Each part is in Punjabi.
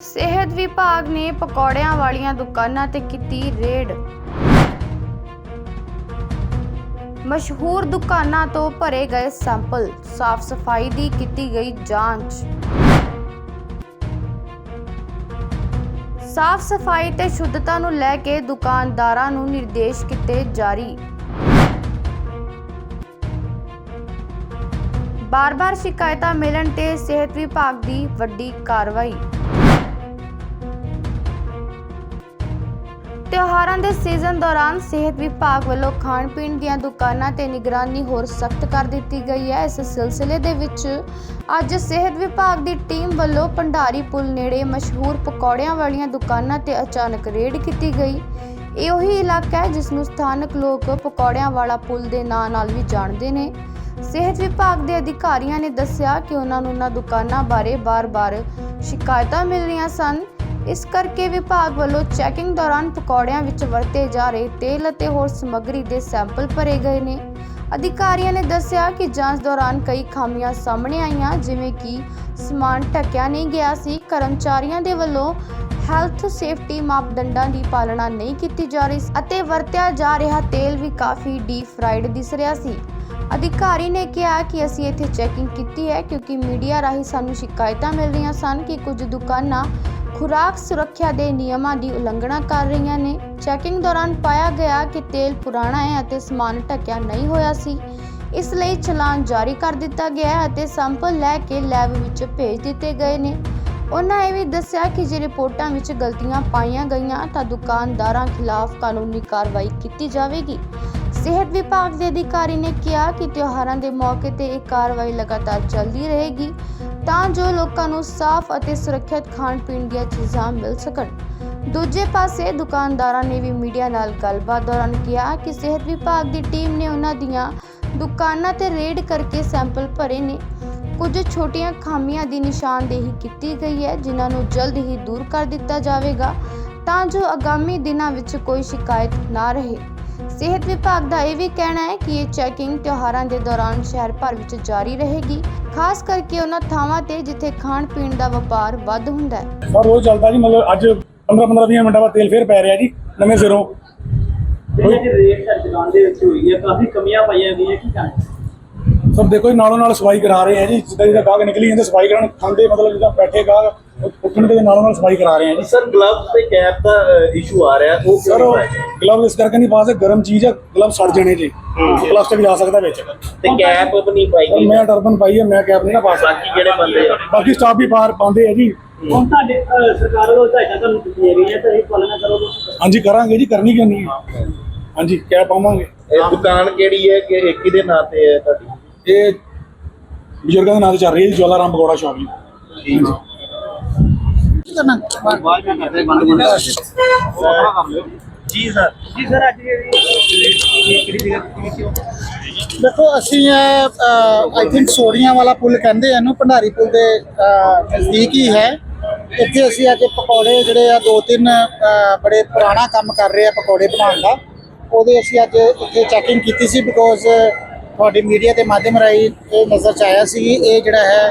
ਸਿਹਤ ਵਿਭਾਗ ਨੇ ਪਕੌੜਿਆਂ ਵਾਲੀਆਂ ਦੁਕਾਨਾਂ ਤੇ ਕੀਤੀ ਰੇਡ। ਮਸ਼ਹੂਰ ਦੁਕਾਨਾਂ ਤੋਂ ਭਰੇ ਗਏ ਸੈਂਪਲ ਸਾਫ਼ ਸਫ਼ਾਈ ਦੀ ਕੀਤੀ ਗਈ ਜਾਂਚ। ਸਾਫ਼ ਸਫ਼ਾਈ ਤੇ ਸ਼ੁੱਧਤਾ ਨੂੰ ਲੈ ਕੇ ਦੁਕਾਨਦਾਰਾਂ ਨੂੰ ਨਿਰਦੇਸ਼ ਕੀਤੇ ਜਾਰੀ। ਬਾਰ-ਬਾਰ ਸ਼ਿਕਾਇਤਾਂ ਮਿਲਣ ਤੇ ਸਿਹਤ ਵਿਭਾਗ ਦੀ ਵੱਡੀ ਕਾਰਵਾਈ। ਤਿਉਹਾਰਾਂ ਦੇ ਸੀਜ਼ਨ ਦੌਰਾਨ ਸਿਹਤ ਵਿਭਾਗ ਵੱਲੋਂ ਖਾਣ ਪੀਣ ਦੀਆਂ ਦੁਕਾਨਾਂ ਤੇ ਨਿਗਰਾਨੀ ਹੋਰ ਸਖਤ ਕਰ ਦਿੱਤੀ ਗਈ ਹੈ। ਇਸ ਸਿਲਸਿਲੇ ਦੇ ਵਿੱਚ ਅੱਜ ਸਿਹਤ ਵਿਭਾਗ ਦੀ ਟੀਮ ਵੱਲੋਂ ਭੰਡਾਰੀ ਪੁਲ ਨੇੜੇ ਮਸ਼ਹੂਰ ਪਕੌੜਿਆਂ ਵਾਲੀਆਂ ਦੁਕਾਨਾਂ ਤੇ ਅਚਾਨਕ ਰੇਡ ਕੀਤੀ ਗਈ। ਇਹ ਉਹੀ ਇਲਾਕਾ ਹੈ ਜਿਸ ਨੂੰ ਸਥਾਨਕ ਲੋਕ ਪਕੌੜਿਆਂ ਵਾਲਾ ਪੁਲ ਦੇ ਨਾਂ ਨਾਲ ਵੀ ਜਾਣਦੇ ਨੇ। ਸਿਹਤ ਵਿਭਾਗ ਦੇ ਅਧਿਕਾਰੀਆਂ ਨੇ ਦੱਸਿਆ ਕਿ ਉਹਨਾਂ ਨੂੰ ਉਹਨਾਂ ਦੁਕਾਨਾਂ ਬਾਰੇ ਬਾਰ-ਬਾਰ ਸ਼ਿਕਾਇਤਾਂ ਮਿਲ ਰਹੀਆਂ ਸਨ। ਇਸ ਕਰਕੇ ਵਿਭਾਗ ਵੱਲੋਂ ਚੈਕਿੰਗ ਦੌਰਾਨ ਪਕੌੜਿਆਂ ਵਿੱਚ ਵਰਤੇ ਜਾ ਰਹੇ ਤੇਲ ਅਤੇ ਹੋਰ ਸਮੱਗਰੀ ਦੇ ਸੈਂਪਲ ਭਰੇ ਗਏ ਨੇ। ਅਧਿਕਾਰੀਆਂ ਨੇ ਦੱਸਿਆ ਕਿ ਜਾਂਚ ਦੌਰਾਨ ਕਈ ਖਾਮੀਆਂ ਸਾਹਮਣੇ ਆਈਆਂ, ਜਿਵੇਂ ਕਿ ਸਮਾਨ ਢੱਕਿਆ ਨਹੀਂ ਗਿਆ ਸੀ। ਕਰਮਚਾਰੀਆਂ ਦੇ ਵੱਲੋਂ ਹੈਲਥ ਸੇਫਟੀ ਮਾਪਦੰਡਾਂ ਦੀ ਪਾਲਣਾ ਨਹੀਂ ਕੀਤੀ ਜਾ ਰਹੀ ਅਤੇ ਵਰਤਿਆ ਜਾ ਰਿਹਾ ਤੇਲ ਵੀ ਕਾਫੀ ਡੀਪ ਫਰਾਈਡ ਦਿਸ ਰਿਹਾ ਸੀ। ਅਧਿਕਾਰੀ ਨੇ ਕਿਹਾ ਕਿ ਅਸੀਂ ਇੱਥੇ ਚੈਕਿੰਗ ਕੀਤੀ ਹੈ ਕਿਉਂਕਿ ਮੀਡੀਆ ਰਾਹੀਂ ਸਾਨੂੰ ਸ਼ਿਕਾਇਤਾਂ ਮਿਲ ਰਹੀਆਂ ਸਨ ਕਿ ਕੁਝ ਦੁਕਾਨਾਂ ਖੁਰਾਕ ਸੁਰੱਖਿਆ ਦੇ ਨਿਯਮਾਂ ਦੀ ਉਲੰਘਣਾ ਕਰ ਰਹੀਆਂ ਨੇ। ਚੈਕਿੰਗ ਦੌਰਾਨ ਪਾਇਆ ਗਿਆ ਕਿ ਤੇਲ ਪੁਰਾਣਾ ਹੈ ਅਤੇ ਸਮਾਨ ਢੱਕਿਆ ਨਹੀਂ ਹੋਇਆ ਸੀ। ਇਸ ਲਈ ਚਲਾਨ ਜਾਰੀ ਕਰ ਦਿੱਤਾ ਗਿਆ ਹੈ ਅਤੇ ਸੈਂਪਲ ਲੈ ਕੇ ਲੈਬ ਵਿੱਚ ਭੇਜ ਦਿੱਤੇ ਗਏ ਨੇ। ਉਹਨਾਂ ਇਹ ਵੀ ਦੱਸਿਆ ਕਿ ਜੇ ਰਿਪੋਰਟਾਂ ਵਿੱਚ ਗਲਤੀਆਂ ਪਾਈਆਂ ਗਈਆਂ ਤਾਂ ਦੁਕਾਨਦਾਰਾਂ ਖਿਲਾਫ ਕਾਨੂੰਨੀ ਕਾਰਵਾਈ ਕੀਤੀ ਜਾਵੇਗੀ। ਸਿਹਤ ਵਿਭਾਗ ਦੇ ਅਧਿਕਾਰੀ ਨੇ ਕਿਹਾ ਕਿ ਤਿਉਹਾਰਾਂ ਦੇ ਮੌਕੇ ਤੇ ਇਹ ਕਾਰਵਾਈ ਲਗਾਤਾਰ ਚੱਲਦੀ ਰਹੇਗੀ ਤਾਂ ਜੋ ਲੋਕਾਂ ਨੂੰ ਸਾਫ਼ ਅਤੇ ਸੁਰੱਖਿਅਤ ਖਾਣ ਪੀਣ ਦੀਆਂ ਚੀਜ਼ਾਂ ਮਿਲ ਸਕਣ। ਦੂਜੇ ਪਾਸੇ, ਦੁਕਾਨਦਾਰਾਂ ਨੇ ਵੀ ਮੀਡੀਆ ਨਾਲ ਗੱਲਬਾਤ ਦੌਰਾਨ ਕਿਹਾ ਕਿ ਸਿਹਤ ਵਿਭਾਗ ਦੀ ਟੀਮ ਨੇ ਉਹਨਾਂ ਦੀਆਂ ਦੁਕਾਨਾਂ ਤੇ ਰੇਡ ਕਰਕੇ ਸੈਂਪਲ ਭਰੇ ਨੇ। ਕੁਝ ਛੋਟੀਆਂ ਖਾਮੀਆਂ ਦੀ ਨਿਸ਼ਾਨਦੇਹੀ ਕੀਤੀ ਗਈ ਹੈ, ਜਿਨ੍ਹਾਂ ਨੂੰ ਜਲਦ ਹੀ ਦੂਰ ਕਰ ਦਿੱਤਾ ਜਾਵੇਗਾ ਤਾਂ ਜੋ ਆਗਾਮੀ ਦਿਨਾਂ ਵਿੱਚ ਕੋਈ ਸ਼ਿਕਾਇਤ ਨਾ ਰਹੇ। ਸਿਹਤ ਵਿਭਾਗ ਦਾ ਇਹ ਵੀ ਕਹਿਣਾ ਹੈ ਕਿ ਇਹ ਚੈਕਿੰਗ ਤਿਉਹਾਰਾਂ ਦੇ ਦੌਰਾਨ ਸ਼ਹਿਰ ਭਰ ਵਿੱਚ ਜਾਰੀ ਰਹੇਗੀ ਖਾਸ ਕਰਕੇ ਉਹਨਾਂ ਥਾਵਾਂ ਤੇ ਜਿੱਥੇ ਖਾਣ ਪੀਣ ਦਾ ਵਪਾਰ ਵੱਧ ਹੁੰਦਾ ਹੈ। ਸਰ ਉਹ ਚੱਲਦਾ ਜੀ ਮਤਲਬ ਅੱਜ 15 15 20 ਮਿੰਟਾਂ ਬਾਅਦ ਤੇਲ ਫੇਰ ਪੈ ਰਿਹਾ ਜੀ ਨਵੇਂ ਸਿਰੋਂ। ਜਿਹੜੀ ਕਿ ਰੇਟ ਸਾਡੀ ਦੁਕਾਨ ਦੇ ਵਿੱਚ ਹੋਈ ਹੈ ਕਾਫੀ ਕਮੀਆਂ ਪਾਈਆਂ ਗਈਆਂ ਕੀ ਕਾਰਨ ਸਰ ਦੇਖੋ ਜੀ ਨਾਲੋਂ ਨਾਲ ਸਫ਼ਾਈ ਕਰਾ ਰਹੇ ਆ ਜੀ ਜਿੱਦਾਂ ਜਿੱਦਾਂ ਗਾਹਕ ਨਿਕਲੀ ਜਾਂਦੇ ਸਫ਼ਾਈ ਕਰਾਉਣ ਖਾਂਦੇ ਮਤਲਬ ਜਿੱਦਾਂ ਬੈਠੇ ਗਾਹਕ ਉਹ ਉੱਠਣ ਦੇ ਨਾਲੋਂ ਨਾਲ ਸਫ਼ਾਈ ਕਰਾ ਰਹੇ ਆ ਜੀ। ਸਰ ਗਲਵਸ ਤੇ ਕੈਪ ਦਾ ਇਸ਼ੂ ਆ ਰਿਹਾ ਉਹ ਸਰ ਕਿਉਂ ਨਹੀਂ? ਗਲਵ ਇਸ ਕਰਕੇ ਨਹੀਂ ਪਾ ਸਕਦੇ ਗਰਮ ਚੀਜ਼ ਆ ਗਲਵ ਸੜ ਜਾਣੇ ਜੀ। ਪਲਾਸਟਿਕ ਜਾ ਸਕਦਾ ਵਿੱਚ। ਤੇ ਕੈਪ ਵੀ ਨਹੀਂ ਪਾਈ ਗਈ ਮੈਂ ਟਰਬਨ ਪਾਈ ਹੈ ਮੈਂ ਕੈਪ ਨਹੀਂ ਨਾ ਪਾ ਸਕਦਾ। ਬਾਕੀ ਜਿਹੜੇ ਬੰਦੇ ਆ। ਬਾਕੀ ਸਟਾਫ ਵੀ ਬਾਹਰ ਪਾਉਂਦੇ ਆ ਜੀ। ਹੁਣ ਤੁਹਾਡੇ ਸਰਕਾਰ ਵੱਲੋਂ ਹਦਾਇਤਾਂ ਤੁਹਾਨੂੰ ਦਿੱਤੀਆਂ ਗਈਆਂ ਤਾਂ ਇਹ ਪਾਲਣਾ ਕਰੋਗੇ? ਹਾਂਜੀ ਕਰਾਂਗੇ ਜੀ ਕਰਨੀ ਕਿਉਂ ਨਹੀਂ? ਹੈ? ਹਾਂਜੀ ਕੈਪ ਪਾਵਾਂਗੇ। ਇਹ ਦੁਕਾਨ ਕਿਹੜੀ ਹੈ ਕਿ ਇੱਕ ਹੀ ਦੇ ਨਾਂ ਤੇ ਹੈ ਤੁਹਾਡੀ? ਇਹ ਬਜ਼ੁਰਗਾਂ ਦੇ ਨਾਂ ਤੇ ਚੱਲ ਰਹੀ ਹੈ ਜੀ ਜਵਾਲਾ ਰਾਮ ਪਕੌੜਾ ਸ਼ਾਪ ਜੀ। ਠੀਕ ਜੀ ਸਰ। ਜੀ ਸਰ ਅੱਜ ਜਿਹੜੀ ਕਿਹੜੀ ਜਗ੍ਹਾ ਤੇ ਕਿਉਂ ਦੇਖੋ ਅਸੀਂ ਆਈ ਥਿੰਕ ਸੋੜੀਆਂ ਵਾਲਾ ਪੁਲ ਕਹਿੰਦੇ ਆ ਇਹਨੂੰ ਭੰਡਾਰੀ ਪੁਲ ਦੇ ਨਜ਼ਦੀਕ ਹੀ ਹੈ। ਇੱਥੇ ਅਸੀਂ ਅੱਜ ਪਕੌੜੇ ਜਿਹੜੇ ਆ ਦੋ ਤਿੰਨ ਬੜੇ ਪੁਰਾਣਾ ਕੰਮ ਕਰ ਰਹੇ ਆ ਪਕੌੜੇ ਬਣਾਉਣ ਦਾ। ਉਹਦੇ ਅਸੀਂ ਅੱਜ ਇੱਥੇ ਚੈਕਿੰਗ ਕੀਤੀ ਸੀ ਬਿਕੋਜ਼ ਤੁਹਾਡੀ ਮੀਡੀਆ ਦੇ ਮਾਧਿਅਮ ਰਾਹੀਂ ਇਹ ਨਜ਼ਰ ਚ ਆਇਆ ਸੀ ਇਹ ਜਿਹੜਾ ਹੈ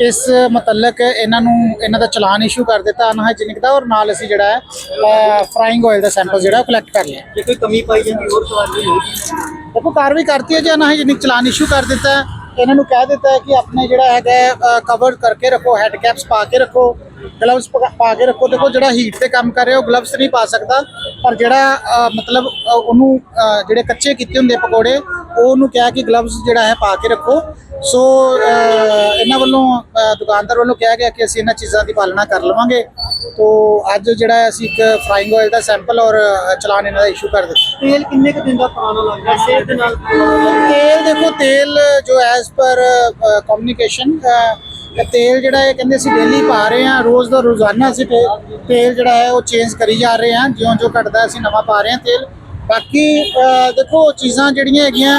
ਇਸ ਮੁਤਲਕ ਇਹਨਾਂ ਨੂੰ ਇਹਨਾਂ ਦਾ ਚਲਾਨ ਇਸ਼ੂ ਕਰ ਦਿੱਤਾ ਅਨਹਾਈਜੀਨਿਕ ਦਾ ਔਰ ਨਾਲ ਅਸੀਂ ਜਿਹੜਾ ਹੈ ਫਰਾਈਂਗ ਆਇਲ ਦਾ ਸੈਂਪਲ ਜਿਹੜਾ ਕਲੈਕਟ ਕਰ ਲਿਆ। ਜੇ ਕੋਈ ਕਮੀ ਪਾਈ ਜਾਂਦੀ ਹੋਰ ਸਵਾਲ ਹੋਊਗੀ ਦੇਖੋ ਕਾਰਵਾਈ ਕਰਤੀ ਹੈ ਜੀ ਅਨਹਾਈਜੀਨਿਕ ਚਲਾਨ ਇਸ਼ੂ ਕਰ ਦਿੱਤਾ ਇਹਨਾਂ ਨੂੰ ਕਹਿ ਦਿੱਤਾ ਹੈ ਕਿ ਆਪਣੇ ਜਿਹੜਾ ਹੈਗਾ ਕਵਰ ਕਰਕੇ ਰੱਖੋ ਹੈਡ ਕੈਪਸ ਪਾ ਕੇ ਰੱਖੋ ਗਲਵਸ ਪਾ ਕੇ ਰੱਖੋ। ਦੇਖੋ ਜਿਹੜਾ ਹੀਟ ਤੇ ਕੰਮ ਕਰ ਰਿਹਾ ਉਹ ਗਲਵਸ ਨਹੀਂ ਪਾ ਸਕਦਾ। ਪਰ ਜਿਹੜਾ ਮਤਲਬ ਉਹਨੂੰ ਜਿਹੜੇ ਕੱਚੇ ਕੀਤੇ ਹੁੰਦੇ ਪਕੌੜੇ ਉਹਨੂੰ ਕਿਹਾ ਕਿ ਗਲਵਸ ਜਿਹੜਾ ਹੈ ਪਾ ਕੇ ਰੱਖੋ। ਸੋ ਇਹਨਾਂ ਵੱਲੋਂ ਦੁਕਾਨਦਾਰ ਵੱਲੋਂ ਕਿਹਾ ਗਿਆ ਕਿ ਅਸੀਂ ਇਹਨਾਂ ਚੀਜ਼ਾਂ ਦੀ ਪਾਲਣਾ ਕਰ ਲਵਾਂਗੇ। ਤੋ ਅੱਜ ਜਿਹੜਾ ਹੈ ਅਸੀਂ ਇੱਕ ਫਰਾਈਂਗ ਆਇਲ ਦਾ ਸੈਂਪਲ ਔਰ ਚਲਾਨ ਇਹਨਾਂ ਦਾ ਇਸ਼ੂ ਕਰ ਦਿੱਤਾ। ਤੇਲ ਕਿੰਨੇ ਕੁ ਦਿਨ ਦਾ ਪੁਰਾਣਾ ਲੱਗਦਾ ਸਿਹਤ ਦੇ ਨਾਲ ਤੇਲ ਦੇਖੋ ਤੇਲ ਜੋ ਐਜ਼ ਪਰ ਕਮਿਊਨੀਕੇਸ਼ਨ ਤੇਲ ਜਿਹੜਾ ਇਹ ਕਹਿੰਦੇ ਅਸੀਂ ਡੇਲੀ ਪਾ ਰਹੇ ਹਾਂ। ਰੋਜ਼ ਦਾ ਰੋਜ਼ਾਨਾ ਅਸੀਂ ਤੇਲ ਜਿਹੜਾ ਹੈ ਉਹ ਚੇਂਜ ਕਰੀ ਜਾ ਰਹੇ ਹਾਂ। ਜਿਉਂ ਜਿਉਂ ਘਟਦਾ ਅਸੀਂ ਨਵਾਂ ਪਾ ਰਹੇ ਹਾਂ ਤੇਲ। ਬਾਕੀ ਦੇਖੋ ਚੀਜ਼ਾਂ ਜਿਹੜੀਆਂ ਹੈਗੀਆਂ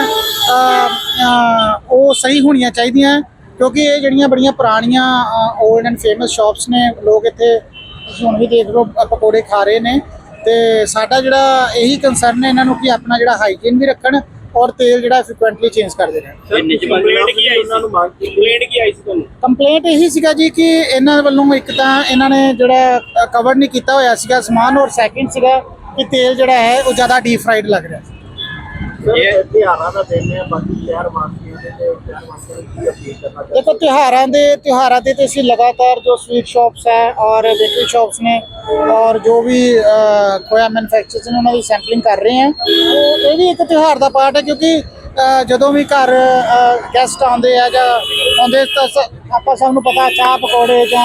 ਉਹ ਸਹੀ ਹੋਣੀਆਂ ਚਾਹੀਦੀਆਂ ਕਿਉਂਕਿ ਇਹ ਜਿਹੜੀਆਂ ਬੜੀਆਂ ਪੁਰਾਣੀਆਂ 올ਡ ਐਂਡ ਫੇਮਸ ਸ਼ਾਪਸ ਨੇ ਲੋਕ ਇੱਥੇ ਤੁਸੀਂ ਹੁਣ ਵੀ ਦੇਖ ਲਓ ਪਕੌੜੇ ਖਾ ਰਹੇ ਨੇ ਤੇ ਸਾਡਾ ਜਿਹੜਾ ਇਹੀ ਕੰਸਰਨ ਹੈ ਇਹਨਾਂ ਨੂੰ ਕਿ ਆਪਣਾ ਜਿਹੜਾ ਹਾਈਜੀਨ ਵੀ ਰੱਖਣ ਔਰ ਤੇਲ ਜਿਹੜਾ ਫ੍ਰੀਕੁਐਂਟਲੀ ਚੇਂਜ ਕਰਦੇ ਰਹਿਣ। ਕੰਪਲੇਂਟ ਕੀ ਆਈ ਉਹਨਾਂ ਨੂੰ ਮੰਗ ਕੰਪਲੇਂਟ ਕੀ ਆਈ ਸੀ ਤੁਹਾਨੂੰ? ਕੰਪਲੇਂਟ ਇਹੀ ਸੀਗਾ ਜੀ ਕਿ ਇਹਨਾਂ ਵੱਲੋਂ ਇੱਕ ਤਾਂ ਇਹਨਾਂ ਨੇ ਜਿਹੜਾ ਕਵਰ ਨਹੀਂ ਕੀਤਾ ਹੋਇਆ ਸੀਗਾ ਸਮਾਨ ਔਰ ਸੈਕਿੰਡ ਸੀਗਾ ਕਿ ਤੇਲ ਜਿਹੜਾ ਹੈ ਉਹ ਜ਼ਿਆਦਾ ਡੀਪ ਫਰਾਈਡ ਲੱਗ ਰਿਹਾ ਸੀ ਇਹ ਤਿਹਾਰਾਂ ਦਾ ਦਿਨ ਹੈ ਬਾਕੀ ਸ਼ਹਿਰ ਵਾਸੀਆਂ ਦੇ ਤੇ ਸ਼ਹਿਰ ਵਾਸੀਆਂ ਨੂੰ ਕੀ ਅਪੀਲ ਕਰਨਾ ਦੇਖੋ ਤਿਉਹਾਰਾਂ ਦੇ ਤਿਉਹਾਰਾਂ ਤੇ ਤੇ ਅਸੀਂ ਲਗਾਤਾਰ ਜੋ ਸਵੀਟ ਸ਼ਾਪਸ ਹੈ ਔਰ ਬੇਕਰੀ ਸ਼ਾਪਸ ਨੇ ਔਰ ਜੋ ਵੀ ਅਹ, ਖੋਇਆ ਮੈਨੂਫੈਕਚਰਰਸ ਨੇ ਉਹਨਾਂ ਦੀ ਸੈਂਪਲਿੰਗ ਕਰ ਰਹੇ ਹਾਂ। ਉਹ ਇਹ ਵੀ ਇੱਕ ਤਿਉਹਾਰ ਦਾ ਪਾਰਟ ਹੈ ਕਿਉਂਕਿ ਜਦੋਂ ਵੀ ਘਰ ਗੈਸਟ ਆਉਂਦੇ ਆ ਜਾਂ ਆਉਂਦੇ ਤਾਂ ਆਪਾਂ ਸਭ ਨੂੰ ਪਤਾ ਚਾਹ ਪਕੌੜੇ ਜਾਂ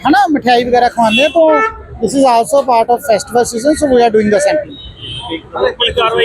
ਹਨਾ ਮਠਿਆਈ ਵਗੈਰਾ ਖਵਾਉਂਦੇ ਤਾਂ This is also part of festival season, so we are doing the sampling.